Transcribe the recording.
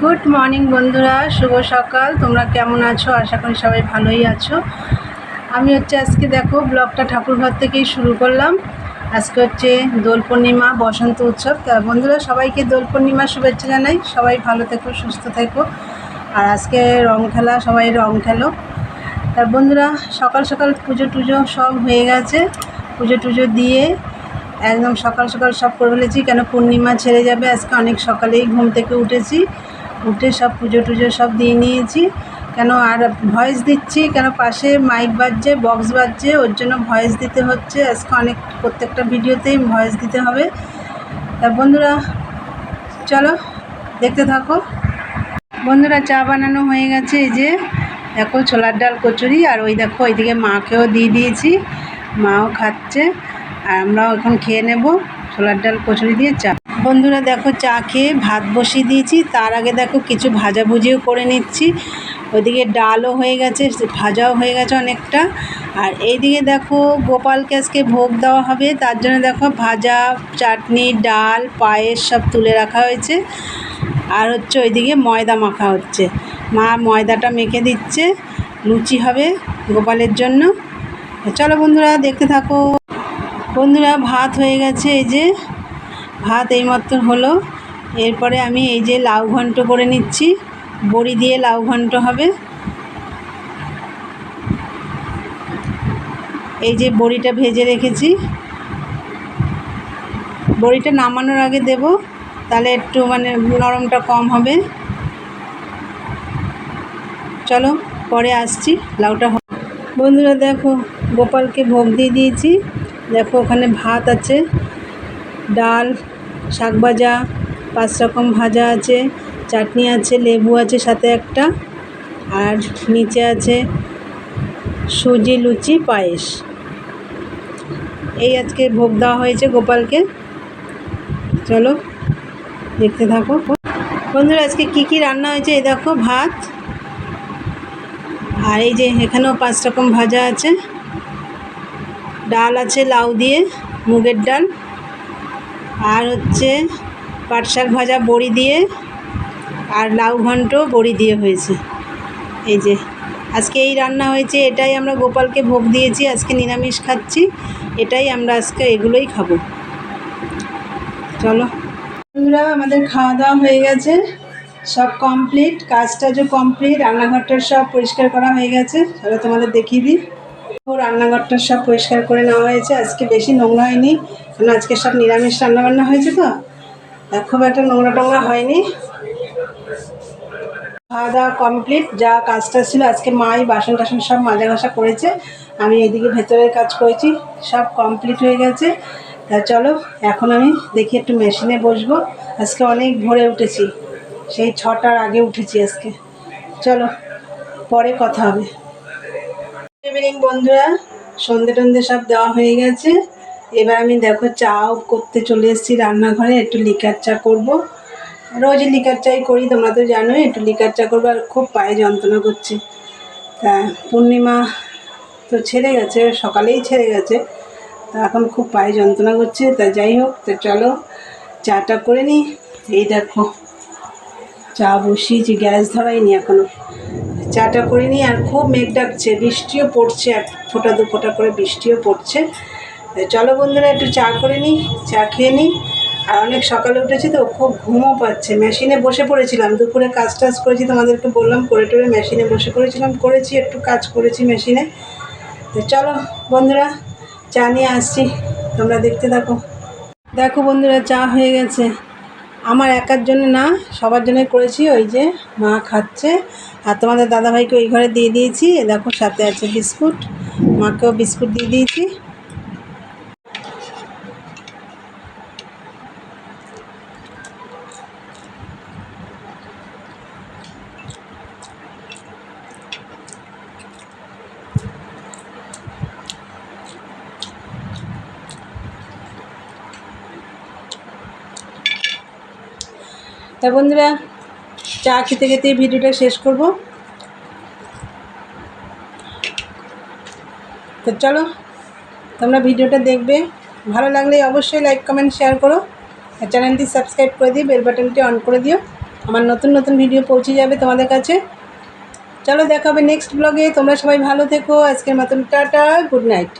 Good morning বন্ধুরা। শুভ সকাল। তোমরা কেমন আছো? আশা করি সবাই ভালোই আছো। আমি হচ্ছে আজকে দেখো, ব্লগটা ঠাকুরঘর থেকেই শুরু করলাম। আজকে হচ্ছে দোল পূর্ণিমা, বসন্ত উৎসব। তা বন্ধুরা, সবাইকে দোল পূর্ণিমার শুভেচ্ছা জানাই। সবাই ভালো থেকো, সুস্থ থেকো। আর আজকে রং খেলা, সবাই রং খেলো। তা বন্ধুরা, সকাল সকাল পুজো টুজো সব হয়ে গেছে। পুজো টুজো দিয়ে একদম সকাল সকাল সব করে ফেলেছি, কেন পূর্ণিমা ছেড়ে যাবে? আজকে অনেক সকালেই ঘুম থেকে উঠেছি। উঠে সব পুজো টুজো সব দিয়ে নিয়েছি। কেন আর ভয়েস দিচ্ছি? কেন পাশে মাইক বাজছে বক্স বাজছে, ওর জন্য ভয়েস দিতে হচ্ছে। আজকে অনেক, প্রত্যেকটা ভিডিওতেই ভয়েস দিতে হবে। তা বন্ধুরা, চলো দেখতে থাকো। বন্ধুরা, চা বানানো হয়ে গেছে। এই যে, দেখো ছোলার ডাল কচুরি, আর ওই দেখো, ওইদিকে মাকেও দিয়ে দিয়েছি। মাও খাচ্ছে। আর আমরাও এখন খেয়ে নেব ছোলার ডাল, কচুরি দিয়ে চা। বন্ধুরা দেখো চা খেয়ে ভাত বসিয়ে দিয়েছি, তার আগে দেখো কিছু ভাজাভুজিও করে নিচ্ছি। ওইদিকে ডালও হয়ে গেছে, ভাজাও হয়ে গেছে অনেকটা। আর এইদিকে দেখো গোপালকে আজকে ভোগ দেওয়া হবে, তার জন্য দেখো ভাজা, চাটনি, ডাল, পায়েস সব তুলে রাখা হয়েছে। আর হচ্ছে ওইদিকে ময়দা মাখা হচ্ছে। মা ময়দাটা মেখে দিচ্ছে, লুচি হবে গোপালের জন্য। চলো বন্ধুরা দেখতে থাকো। বন্ধুরা, ভাত হয়ে গেছে। এই যে ভাত এইমাত্র হলো। এরপরে আমি এই যে লাউ ঘন্ট করে নিচ্ছি। বড়ি দিয়ে লাউ ঘন্ট হবে। এই যে বড়িটা ভেজে রেখেছি। বড়িটা নামানোর আগে দেব। তাহলে একটু মানে নরমটা কম হবে। চলো, পরে আসছি। লাউটা বন্ধুরা, দেখো, গোপালকে ভোগ দিয়ে দিয়েছি। দেখো ওখানে ভাত আছে, ডাল শাক ভাজা পাঁচ রকম ভাজা আছে, চাটনি আছে, লেবু আছে সাথে একটা, আর নিচে আছে সুজি লুচি পায়েস। এই আজকে ভোগ দেওয়া হয়েছে গোপালকে। চলো, দেখতে থাকো। বন্ধুরা, আজকে কি কি রান্না হয়েছে? এই দেখো ভাত, আর এই যে এখানেও পাঁচ রকম ভাজা আছে। ডাল আছে, লাউ দিয়ে, মুগের ডাল। আর হচ্ছে পাট শাক ভাজা, বড়ি দিয়ে, আর লাউ ঘন্ট বড়ি দিয়ে হয়েছে। এই যে, আজকে এই রান্না হয়েছে, এটাই আমরা গোপালকে ভোগ দিয়েছি, আজকে নিরামিষ খাচ্ছি, এটাই আমরা আজকে এগুলোই খাব। চলো। বন্ধুরা, আমাদের খাওয়া দাওয়া হয়ে গেছে, সব কমপ্লিট কাজ টাজও কমপ্লিট রান্নাঘরটার সব পরিষ্কার করা হয়ে গেছে, চলো তোমাদের দেখিয়ে দিই। রান্নাঘরটা সব পরিষ্কার করে নেওয়া হয়েছে। আজকে বেশি নোংরা হয়নি, কারণ আজকে সব নিরামিষ রান্নাবান্না হয়েছে তো। খুব একটা নোংরা টোংরা হয়নি। খাওয়া দাওয়া কমপ্লিট যা কাজটা ছিল, আজকে মাই বাসন টাসন সব মাজা ঘষা করেছে। আমি এদিকে ভেতরের কাজ করেছি, সব কমপ্লিট হয়ে গেছে। তা চলো, এখন আমি দেখি একটু মেশিনে বসবো। আজকে অনেক ভোরে উঠেছি, সেই ছটার আগে উঠেছি আজকে। চলো, পরে কথা হবে। ইভিনিং বন্ধুরা। সন্ধে টন্ধে সব দেওয়া হয়ে গেছে। এবার আমি দেখো চাও করতে চলে এসেছি রান্নাঘরে। একটু লিকার চা করব। রোজ লিকার চাই করি, তোমরা তো জানোই, একটু লিকার চা করব আর খুব পায়ে যন্ত্রণা করছে। তা পূর্ণিমা তো ছেড়ে গেছে, সকালেই ছেড়ে গেছে। তা এখন খুব পায়ে যন্ত্রণা করছে। তা যাই হোক, তো চলো চাটা করে নিই এই দেখো, চা বসিয়েছি, গ্যাস ধরাইনি এখনও। চাটা করে নিই আর খুব মেঘ ডাকছে বৃষ্টিও পড়ছে, এক ফোঁটা, দু ফোঁটা করে বৃষ্টিও পড়ছে। চলো বন্ধুরা, একটু চা করে নিই চা খেয়ে নিই আর অনেক সকালে উঠেছি তো, খুব ঘুমও পাচ্ছে। মেশিনে বসে পড়েছিলাম, দুপুরে কাজ টাজ করেছি, তোমাদেরকে বললাম, করে টোরে মেশিনে বসে পড়েছিলাম, করেছি, একটু কাজ করেছি মেশিনে। তো চলো বন্ধুরা, চা নিয়ে আসছি, তোমরা দেখতে থাকো। দেখো বন্ধুরা, চা হয়ে গেছে। আমার একার জন্য না, সবার জন্য করেছি, ওই যে মা খাচ্ছে। আর তোমাদের দাদাভাইকে ওই ঘরে দিয়ে দিয়েছি। দেখো সাথে আছে বিস্কুট, মাকেও বিস্কুট দিয়ে দিয়েছি। তা বন্ধুরা, চা খেতে খেতে ভিডিওটা শেষ করব। তো চলো, তোমরা ভিডিওটা দেখবে। ভালো লাগলে অবশ্যই লাইক কমেন্ট শেয়ার করো। আর চ্যানেলটি সাবস্ক্রাইব করে দিও বেল বাটনটি অন করে দিও। আমার নতুন নতুন ভিডিও পৌঁছে যাবে তোমাদের কাছে। চলো, দেখা হবে নেক্সট ব্লগে তোমরা সবাই ভালো থেকো। আজকের মতন টাটা গুড নাইট